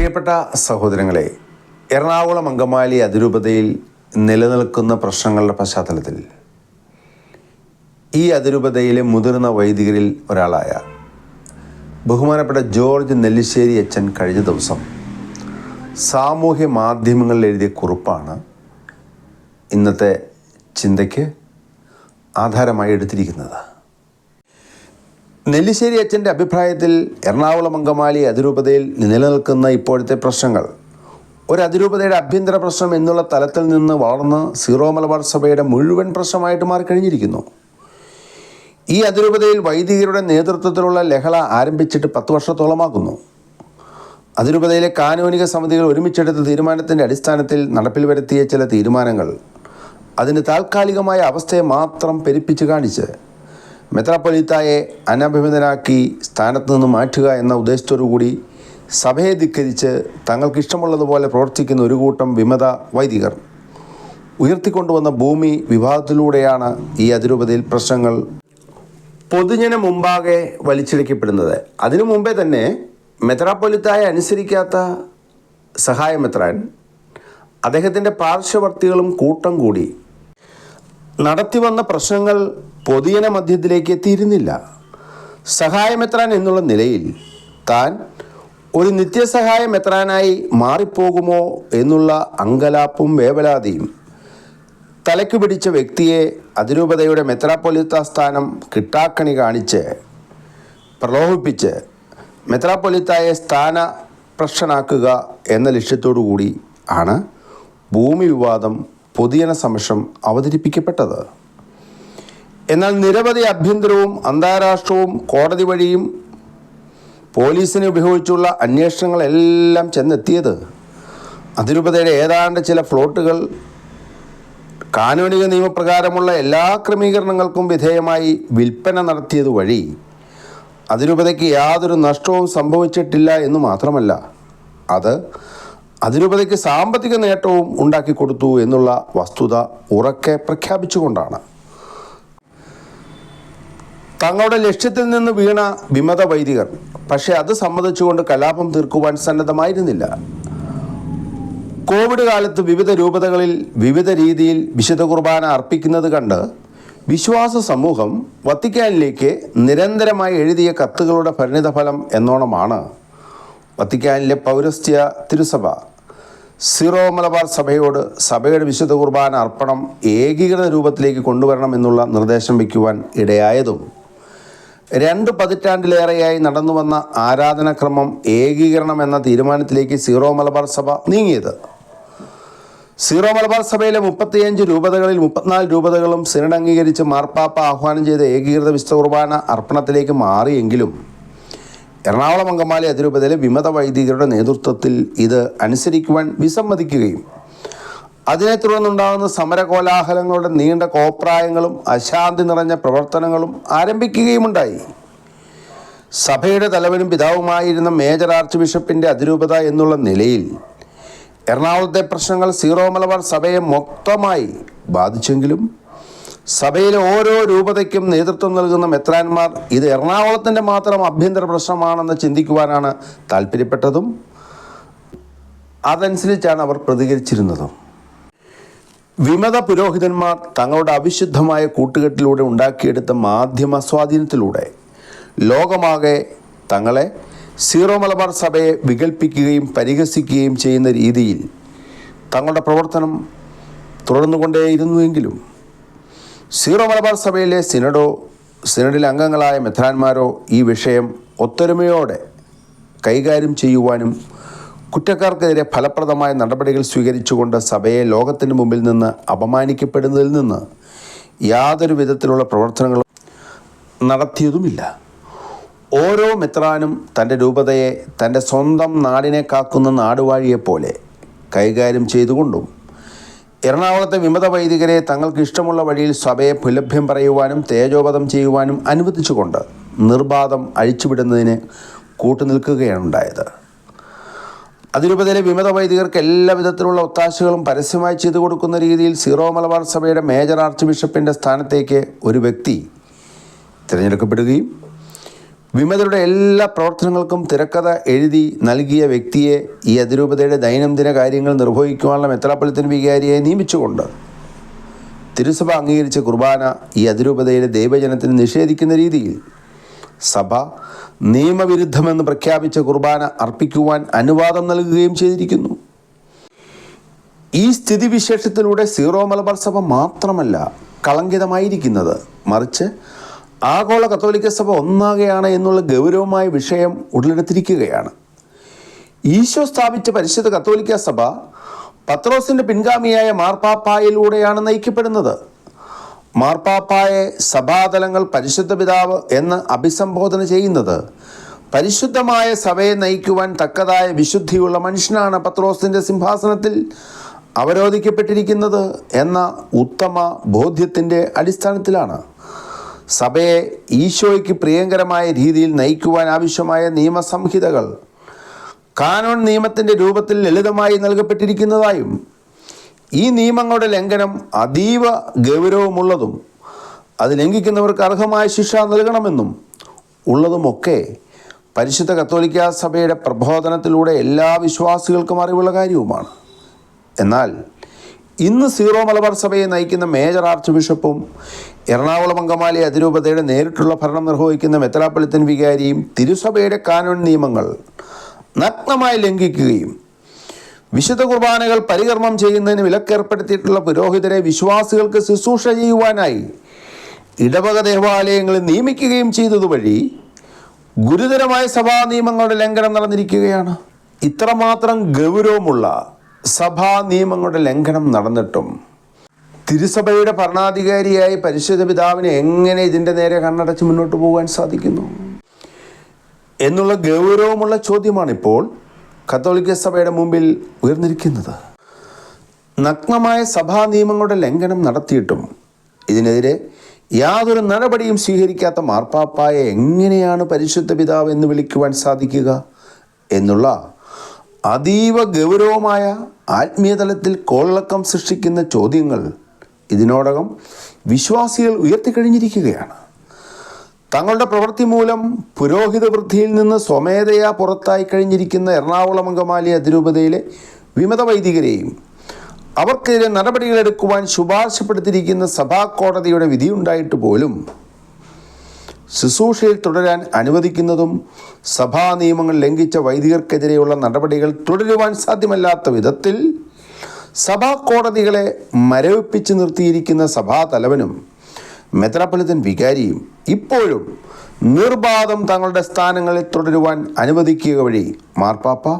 പ്രിയപ്പെട്ട സഹോദരങ്ങളെ എറണാകുളം അങ്കമാലി അതിരൂപതയിൽ നിലനിൽക്കുന്ന പ്രശ്നങ്ങളുടെ പശ്ചാത്തലത്തിൽ ഈ അതിരൂപതയിലെ മുതിർന്ന വൈദികരിൽ ഒരാളായ ബഹുമാനപ്പെട്ട ജോർജ് നെല്ലിശ്ശേരി അച്ഛൻ കഴിഞ്ഞ ദിവസം സാമൂഹ്യ മാധ്യമങ്ങളിൽ എഴുതിയ കുറിപ്പാണ് ഇന്നത്തെ ചിന്തയ്ക്ക് ആധാരമായി എടുത്തിരിക്കുന്നത്. നെല്ലിശ്ശേരി അച്ഛന്റെ അഭിപ്രായത്തിൽ എറണാകുളം അങ്കമാലി അതിരൂപതയിൽ നിലനിൽക്കുന്ന ഇപ്പോഴത്തെ പ്രശ്നങ്ങൾ. ഒരു അതിരൂപതയുടെ അഭ്യന്തര പ്രശ്നം എന്നുള്ള തലത്തിൽ നിന്ന് വളർന്ന് സീറോ മലബാർ സഭയുടെ മുഴുവൻ പ്രശ്നമായിട്ട് മാറിക്കഴിഞ്ഞിരിക്കുന്നു. ഈ അതിരൂപതയിൽ വൈദികരുടെ നേതൃത്വത്തിലുള്ള ലഹള ആരംഭിച്ചിട്ട് പത്ത് വർഷത്തോളമാകുന്നു. അതിരൂപതയിലെ കാനോനിക സമിതികൾ ഒരുമിച്ചെടുത്ത തീരുമാനത്തിന്റെ അടിസ്ഥാനത്തിൽ നടപ്പിൽ വരുത്തിയ ചില തീരുമാനങ്ങൾ. അതിന് താൽക്കാലികമായ അവസ്ഥയെ മാത്രം പെരുപ്പിച്ച് കാണിച്ച് മെത്രാപ്പൊലീത്തായെ അനഭിമിതനാക്കി സ്ഥാനത്ത് നിന്ന് മാറ്റുക എന്ന ഉദ്ദേശത്തോടുകൂടി സഭയെ ധിക്കരിച്ച് തങ്ങൾക്ക് ഇഷ്ടമുള്ളതുപോലെ പ്രവർത്തിക്കുന്ന ഒരു കൂട്ടം വിമത വൈദികർ ഉയർത്തിക്കൊണ്ടുവന്ന ഭൂമി വിവാദത്തിലൂടെയാണ് ഈ അതിരൂപതയിൽ പ്രശ്നങ്ങൾ പൊതുജന മുമ്പാകെ വലിച്ചിഴക്കപ്പെടുന്നത്. അതിനു മുമ്പേ തന്നെ മെത്രാപ്പൊലിത്തായെ അനുസരിക്കാത്ത സഹായമെത്രാൻ അദ്ദേഹത്തിന്റെ പാർശ്വവർത്തികളും കൂട്ടം കൂടി നടത്തിവന്ന പ്രശ്നങ്ങൾ പൊതുജന മധ്യത്തിലേക്ക് എത്തിയിരുന്നില്ല. സഹായമെത്രാൻ എന്നുള്ള നിലയിൽ താൻ ഒരു നിത്യസഹായമെത്രാനായി മാറിപ്പോകുമോ എന്നുള്ള അങ്കലാപ്പും വേവലാതിയും തലയ്ക്ക് പിടിച്ച വ്യക്തിയെ അതിരൂപതയുടെ മെത്രാപ്പൊലിത്ത സ്ഥാനം കിട്ടാക്കണി കാണിച്ച് പ്രലോഭിപ്പിച്ച് മെത്രാപ്പൊലിത്തായെ സ്ഥാന പ്രശ്നാക്കുക എന്ന ലക്ഷ്യത്തോടു കൂടി ആണ് ഭൂമി വിവാദം പൊതുജന സമക്ഷം അവതരിപ്പിക്കപ്പെട്ടത്. എന്നാൽ നിരവധി ആഭ്യന്തരവും അന്താരാഷ്ട്രവും കോടതി വഴിയും പോലീസിനെ ഉപയോഗിച്ചുള്ള അന്വേഷണങ്ങളെല്ലാം ചെന്നെത്തിയത്. അതിരൂപതയുടെ ഏതാണ്ട് ചില ഫ്ലോട്ടുകൾ കാനൂനിക നിയമപ്രകാരമുള്ള എല്ലാ ക്രമീകരണങ്ങൾക്കും വിധേയമായി വിൽപ്പന നടത്തിയത് വഴി അതിരൂപതയ്ക്ക് യാതൊരു നഷ്ടവും സംഭവിച്ചിട്ടില്ല എന്ന് മാത്രമല്ല അത് അതിരൂപതയ്ക്ക് സാമ്പത്തിക നേട്ടവും ഉണ്ടാക്കി കൊടുത്തു എന്നുള്ള വസ്തുത ഉറക്കെ പ്രഖ്യാപിച്ചുകൊണ്ടാണ്. തങ്ങളുടെ ലക്ഷ്യത്തിൽ നിന്ന് വീണ വിമത വൈദികർ പക്ഷേ അത് സമ്മതിച്ചുകൊണ്ട് കലാപം തീർക്കുവാൻ സന്നദ്ധമായിരുന്നില്ല. കോവിഡ് കാലത്ത് വിവിധ രൂപതകളിൽ വിവിധ രീതിയിൽ വിശുദ്ധ കുർബാന അർപ്പിക്കുന്നത് കണ്ട് വിശ്വാസ സമൂഹം വത്തിക്കാനിലേക്ക് നിരന്തരമായി എഴുതിയ കത്തുകളുടെ പരിണിതഫലം എന്നോണമാണ്. വത്തിക്കാനിലെ പൗരസ്ത്യ തിരുസഭ സീറോ മലബാർ സഭയോട് സഭയുടെ വിശുദ്ധ കുർബാന അർപ്പണം ഏകീകൃത രൂപത്തിലേക്ക് കൊണ്ടുവരണം എന്നുള്ള നിർദ്ദേശം വയ്ക്കുവാൻ ഇടയായതും രണ്ട് പതിറ്റാണ്ടിലേറെയായി നടന്നു വന്ന ആരാധനാക്രമം ഏകീകരണം എന്ന തീരുമാനത്തിലേക്ക് സീറോ മലബാർ സഭ നീങ്ങിയത്. സീറോ മലബാർ സഭയിലെ മുപ്പത്തിയഞ്ച് രൂപതകളിൽ മുപ്പത്തിനാല് രൂപതകളും സിനഡ് അംഗീകരിച്ച് മാർപ്പാപ്പ ആഹ്വാനം ചെയ്ത ഏകീകൃത വിശുദ്ധ കുർബാന അർപ്പണത്തിലേക്ക് മാറിയെങ്കിലും എറണാകുളം അങ്കമാലി അതിരൂപതയിലെ വിമത വൈദികരുടെ നേതൃത്വത്തിൽ ഇത് അനുസരിക്കുവാൻ വിസമ്മതിക്കുകയും അതിനെ തുടർന്നുണ്ടാകുന്ന സമരകോലാഹലങ്ങളുടെ നീണ്ട കോപ്രായങ്ങളും അശാന്തി നിറഞ്ഞ പ്രവർത്തനങ്ങളും ആരംഭിക്കുകയുമുണ്ടായി. സഭയുടെ തലവനും പിതാവുമായിരുന്ന മേജർ ആർച്ച് ബിഷപ്പിന്റെ അതിരൂപത എന്നുള്ള നിലയിൽ എറണാകുളത്തെ പ്രശ്നങ്ങൾ സീറോ മലബാർ സഭയെ മൊത്തമായി ബാധിച്ചെങ്കിലും സഭയിലെ ഓരോ രൂപതയ്ക്കും നേതൃത്വം നൽകുന്ന മെത്രാന്മാർ ഇത് എറണാകുളത്തിന്റെ മാത്രം ആഭ്യന്തര പ്രശ്നമാണെന്ന് ചിന്തിക്കുവാനാണ് താല്പര്യപ്പെട്ടതും അതനുസരിച്ചാണ് അവർ പ്രതികരിച്ചിരുന്നതും. വിമത പുരോഹിതന്മാർ തങ്ങളുടെ അവിശുദ്ധമായ കൂട്ടുകെട്ടിലൂടെ ഉണ്ടാക്കിയെടുത്ത മാധ്യമ സ്വാധീനത്തിലൂടെ ലോകമാകെ തങ്ങളെ സീറോ മലബാർ സഭയെ വികൽപ്പിക്കുകയും പരിഹസിക്കുകയും ചെയ്യുന്ന രീതിയിൽ തങ്ങളുടെ പ്രവർത്തനം തുടർന്നുകൊണ്ടേയിരുന്നുവെങ്കിലും സീറോ മലബാർ സഭയിലെ സിനഡോ സിനഡിലെ അംഗങ്ങളായ മെത്രാന്മാരോ ഈ വിഷയം ഒത്തൊരുമയോടെ കൈകാര്യം ചെയ്യുവാനും കുറ്റക്കാർക്കെതിരെ ഫലപ്രദമായ നടപടികൾ സ്വീകരിച്ചുകൊണ്ട് സഭയെ ലോകത്തിന് മുമ്പിൽ നിന്ന് അപമാനിക്കപ്പെടുന്നതിൽ നിന്ന് യാതൊരു വിധത്തിലുള്ള പ്രവർത്തനങ്ങളും നടത്തിയതുമില്ല. ഓരോ മെത്രാനും തന്റെ രൂപതയെ തന്റെ സ്വന്തം നാടിനെ കാക്കുന്ന നാടുവാഴിയെപ്പോലെ കൈകാര്യം ചെയ്തുകൊണ്ടും എറണാകുളത്തെ വിമത വൈദികരെ തങ്ങൾക്ക് ഇഷ്ടമുള്ള വഴിയിൽ സഭയെ പുലഭ്യം പറയുവാനും തേജോപതം ചെയ്യുവാനും അനുവദിച്ചുകൊണ്ട് നിർബാധം അഴിച്ചുവിടുന്നതിന് കൂട്ടുനിൽക്കുകയാണ് ഉണ്ടായത് വിമത വൈദികർക്ക് എല്ലാ വിധത്തിലുള്ള ഒത്താശകളും പരസ്യമായി ചെയ്തു കൊടുക്കുന്ന രീതിയിൽ സീറോ മലബാർ സഭയുടെ മേജർ ആർച്ച് ബിഷപ്പിന്റെ സ്ഥാനത്തേക്ക് ഒരു വ്യക്തി തിരഞ്ഞെടുക്കപ്പെടുകയും വിമതരുടെ എല്ലാ പ്രവർത്തനങ്ങൾക്കും തിരക്കഥ എഴുതി നൽകിയ വ്യക്തിയെ ഈ അതിരൂപതയുടെ ദൈനംദിന കാര്യങ്ങൾ നിർവഹിക്കുവാനുള്ള മെത്രാപ്പൊലിത്തൻ വികാരിയെ നിയമിച്ചുകൊണ്ട് തിരുസഭ അംഗീകരിച്ച കുർബാന ഈ അതിരൂപതയുടെ ദൈവജനത്തിന് നിഷേധിക്കുന്ന രീതിയിൽ സഭ നിയമവിരുദ്ധമെന്ന് പ്രഖ്യാപിച്ച കുർബാന അർപ്പിക്കുവാൻ അനുവാദം നൽകുകയും ചെയ്തിരിക്കുന്നു. ഈ സ്ഥിതിവിശേഷത്തിലൂടെ സീറോ മലബാർ സഭ മാത്രമല്ല കളങ്കിതമായിരിക്കുന്നത്. മറിച്ച് ആഗോള കത്തോലിക്ക സഭ ഒന്നാകെയാണ് എന്നുള്ള ഗൗരവമായ വിഷയം ഉടലെടുത്തിരിക്കുകയാണ്. ഈശോ സ്ഥാപിച്ച പരിശുദ്ധ കത്തോലിക്ക സഭ പത്രോസിന്റെ പിൻഗാമിയായ മാർപ്പാപ്പായിലൂടെയാണ് നയിക്കപ്പെടുന്നത്. മാർപ്പാപ്പായെ സഭാതലങ്ങൾ പരിശുദ്ധ പിതാവ് എന്ന് അഭിസംബോധന ചെയ്യുന്നത് പരിശുദ്ധമായ സഭയെ നയിക്കുവാൻ തക്കതായ വിശുദ്ധിയുള്ള മനുഷ്യനാണ് പത്രോസിന്റെ സിംഹാസനത്തിൽ അവരോധിക്കപ്പെട്ടിരിക്കുന്നത് എന്ന ഉത്തമ ബോധ്യത്തിന്റെ അടിസ്ഥാനത്തിലാണ്. സഭയെ ഈശോയ്ക്ക് പ്രിയങ്കരമായ രീതിയിൽ നയിക്കുവാൻ ആവശ്യമായ നിയമസംഹിതകൾ. കാനോൺ നിയമത്തിന്റെ രൂപത്തിൽ ലളിതമായി നൽകപ്പെട്ടിരിക്കുന്നതായും ഈ നിയമങ്ങളുടെ ലംഘനം അതീവ ഗൗരവമുള്ളതും അത് ലംഘിക്കുന്നവർക്ക് അർഹമായ ശിക്ഷ നൽകണമെന്നും ഉള്ളതുമൊക്കെ പരിശുദ്ധ കത്തോലിക്ക സഭയുടെ പ്രബോധനത്തിലൂടെ എല്ലാ വിശ്വാസികൾക്കും അറിവുള്ള കാര്യവുമാണ്. എന്നാൽ ഇന്ന് സീറോ മലബാർ സഭയെ നയിക്കുന്ന മേജർ ആർച്ച് ബിഷപ്പും എറണാകുളം അങ്കമാലി അതിരൂപതയുടെ നേരിട്ടുള്ള ഭരണം നിർവഹിക്കുന്ന മെത്രാപ്പൊളിത്തൻ വികാരിയും തിരുസഭയുടെ കാനോൺ നിയമങ്ങൾ നഗ്നമായി ലംഘിക്കുകയും വിശുദ്ധ കുർബാനകൾ പരികർമ്മം ചെയ്യുന്നതിന് വിലക്കേർപ്പെടുത്തിയിട്ടുള്ള പുരോഹിതരെ വിശ്വാസികൾക്ക് ശുശ്രൂഷ ചെയ്യുവാനായി ഇടവക ദേവാലയങ്ങളിൽ നിയമിക്കുകയും ചെയ്തതുവഴി ഗുരുതരമായ സഭാ നിയമങ്ങളുടെ ലംഘനം നടന്നിരിക്കുകയാണ്. ഇത്രമാത്രം ഗൗരവമുള്ള സഭാ നിയമങ്ങളുടെ ലംഘനം നടന്നിട്ടും തിരുസഭയുടെ ഭരണാധികാരിയായി പരിശുദ്ധ പിതാവിന് എങ്ങനെ ഇതിന്റെ നേരെ കണ്ണടച്ച് മുന്നോട്ട് പോകാൻ സാധിക്കുന്നു? എന്നുള്ള ഗൗരവമുള്ള ചോദ്യമാണിപ്പോൾ കത്തോലിക്ക സഭയുടെ മുമ്പിൽ ഉയർന്നിരിക്കുന്നത്. നഗ്നമായ സഭാ നിയമങ്ങളുടെ ലംഘനം നടത്തിയിട്ടും ഇതിനെതിരെ യാതൊരു നടപടിയും സ്വീകരിക്കാത്ത മാർപ്പാപ്പായെ എങ്ങനെയാണ് പരിശുദ്ധ പിതാവ് എന്ന് വിളിക്കുവാൻ സാധിക്കുക എന്നുള്ള അതീവ ഗൗരവമായ ആത്മീയതലത്തിൽ കോളക്കം സൃഷ്ടിക്കുന്ന ചോദ്യങ്ങൾ ഇതിനോടകം വിശ്വാസികൾ ഉയർത്തിക്കഴിഞ്ഞിരിക്കുകയാണ്. തങ്ങളുടെ പ്രവൃത്തി മൂലം പുരോഹിത വൃദ്ധിയിൽ നിന്ന് സ്വമേധയാ പുറത്തായി കഴിഞ്ഞിരിക്കുന്ന എറണാകുളം അങ്കമാലി അതിരൂപതയിലെ വിമത വൈദികരെയും അവർക്കെതിരെ നടപടികളെടുക്കുവാൻ ശുപാർശപ്പെടുത്തിയിരിക്കുന്ന സഭാ കോടതിയുടെ വിധിയുണ്ടായിട്ട് പോലും ശുശ്രൂഷയിൽ തുടരാൻ അനുവദിക്കുന്നതും സഭാ നിയമങ്ങൾ ലംഘിച്ച വൈദികർക്കെതിരെയുള്ള നടപടികൾ തുടരുവാൻ സാധ്യമല്ലാത്ത വിധത്തിൽ സഭാ കോടതികളെ മരവിപ്പിച്ച് നിർത്തിയിരിക്കുന്ന സഭാ തലവനും മെത്രാപ്പൊലിത്തൻ വികാരിയും ഇപ്പോഴും നിർബാധം തങ്ങളുടെ സ്ഥാനങ്ങളിൽ തുടരുവാൻ അനുവദിക്കുക വഴി മാർപ്പാപ്പ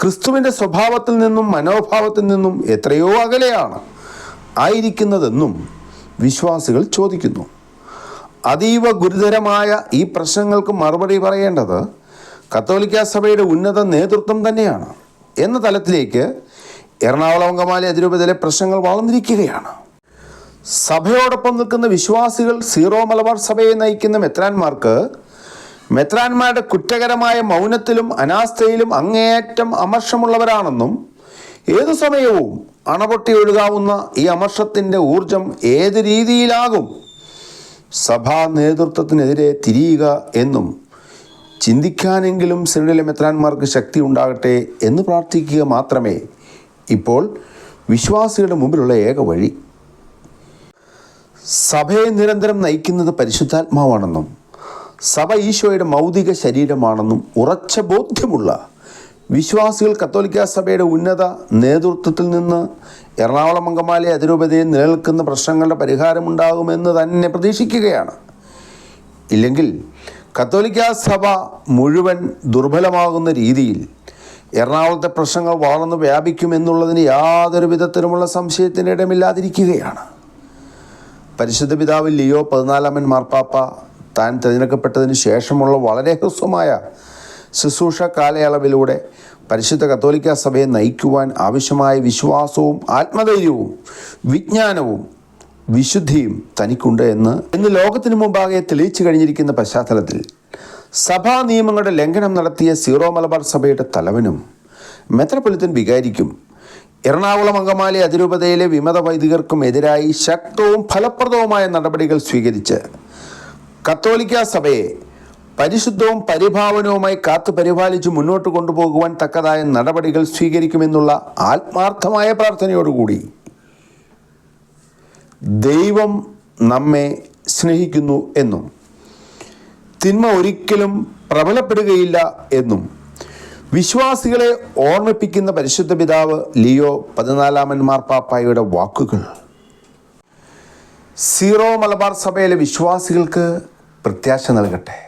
ക്രിസ്തുവിന്റെ സ്വഭാവത്തിൽ നിന്നും മനോഭാവത്തിൽ നിന്നും എത്രയോ അകലെയാണ് ആയിരിക്കുന്നതെന്നും വിശ്വാസികൾ ചോദിക്കുന്നു. അതീവ ഗുരുതരമായ ഈ പ്രശ്നങ്ങൾക്ക് മറുപടി പറയേണ്ടത് കത്തോലിക്ക സഭയുടെ ഉന്നത നേതൃത്വം തന്നെയാണ്. എന്ന തലത്തിലേക്ക് എറണാകുളം അങ്കമാലി അതിരൂപതയിലെ പ്രശ്നങ്ങൾ വളർന്നിരിക്കുകയാണ്. സഭയോടൊപ്പം നിൽക്കുന്ന വിശ്വാസികൾ സീറോ മലബാർ സഭയെ നയിക്കുന്ന മെത്രാന്മാർക്ക് മെത്രാന്മാരുടെ കുറ്റകരമായ മൗനത്തിലും അനാസ്ഥയിലും അങ്ങേയറ്റം അമർഷമുള്ളവരാണെന്നും ഏതു സമയവും അണപൊട്ടി ഒഴുകാവുന്ന ഈ അമർഷത്തിന്റെ ഊർജം ഏത് രീതിയിലാകും സഭാ നേതൃത്വത്തിനെതിരെ തിരിയുക എന്നും ചിന്തിക്കാനെങ്കിലും സിറിലെ മെത്രാന്മാർക്ക് ശക്തി ഉണ്ടാകട്ടെ എന്ന് പ്രാർത്ഥിക്കുക മാത്രമേ ഇപ്പോൾ വിശ്വാസികളുടെ മുമ്പിലുള്ള ഏക വഴി. സഭയെ നിരന്തരം നയിക്കുന്നത് പരിശുദ്ധാത്മാവാണെന്നും സഭ ഈശോയുടെ മൗതിക ശരീരമാണെന്നും ഉറച്ച ബോധ്യമുള്ള വിശ്വാസികൾ കത്തോലിക്ക സഭയുടെ ഉന്നത നേതൃത്വത്തിൽ നിന്ന് എറണാകുളം അങ്കമാലി അതിരൂപതയിൽ നിലനിൽക്കുന്ന പ്രശ്നങ്ങളുടെ പരിഹാരമുണ്ടാകുമെന്ന് തന്നെ പ്രതീക്ഷിക്കുകയാണ്. ഇല്ലെങ്കിൽ കത്തോലിക്ക സഭ മുഴുവൻ ദുർബലമാകുന്ന രീതിയിൽ എറണാകുളത്തെ പ്രശ്നങ്ങൾ വളർന്ന് വ്യാപിക്കുമെന്നുള്ളതിന് യാതൊരു വിധത്തിലുമുള്ള സംശയത്തിന് ഇടമില്ലാതിരിക്കുകയാണ്. പരിശുദ്ധ പിതാവ് ലിയോ പതിനാലാമൻ മാർപ്പാപ്പ താൻ തിരഞ്ഞെടുക്കപ്പെട്ടതിന് ശേഷമുള്ള വളരെ ഹ്രസ്വമായ ശുശ്രൂഷ കാലയളവിലൂടെ പരിശുദ്ധ കത്തോലിക്ക സഭയെ നയിക്കുവാൻ ആവശ്യമായ വിശ്വാസവും ആത്മധൈര്യവും വിജ്ഞാനവും വിശുദ്ധിയും തനിക്കുണ്ട് എന്ന് ഇന്ന് ലോകത്തിന് മുമ്പാകെ തെളിയിച്ചു കഴിഞ്ഞിരിക്കുന്ന പശ്ചാത്തലത്തിൽ സഭാ നിയമങ്ങളുടെ ലംഘനം നടത്തിയ സീറോ മലബാർ സഭയുടെ തലവനും മെത്രപൊലിത്തൻ വികാരിക്കും എറണാകുളം അങ്കമാലി അതിരൂപതയിലെ വിമത വൈദികർക്കും എതിരായി ശക്തവും ഫലപ്രദവുമായ നടപടികൾ സ്വീകരിച്ച് കത്തോലിക്ക സഭയെ പരിശുദ്ധവും പരിഭാവനവുമായി കാത്തു പരിപാലിച്ച് മുന്നോട്ട് കൊണ്ടുപോകുവാൻ തക്കതായ നടപടികൾ സ്വീകരിക്കുമെന്നുള്ള ആത്മാർത്ഥമായ പ്രാർത്ഥനയോടുകൂടി ദൈവം നമ്മെ സ്നേഹിക്കുന്നു എന്നും തിന്മ ഒരിക്കലും പ്രബലപ്പെടുകയില്ല എന്നും വിശ്വാസികളെ ഓർമ്മിപ്പിക്കുന്ന പരിശുദ്ധ പിതാവ് ലിയോ പതിനാലാമൻ മാർപ്പാപ്പായുടെ വാക്കുകൾ. സീറോ മലബാർ സഭയിലെ വിശ്വാസികൾക്ക് പ്രത്യാശ നൽകട്ടെ.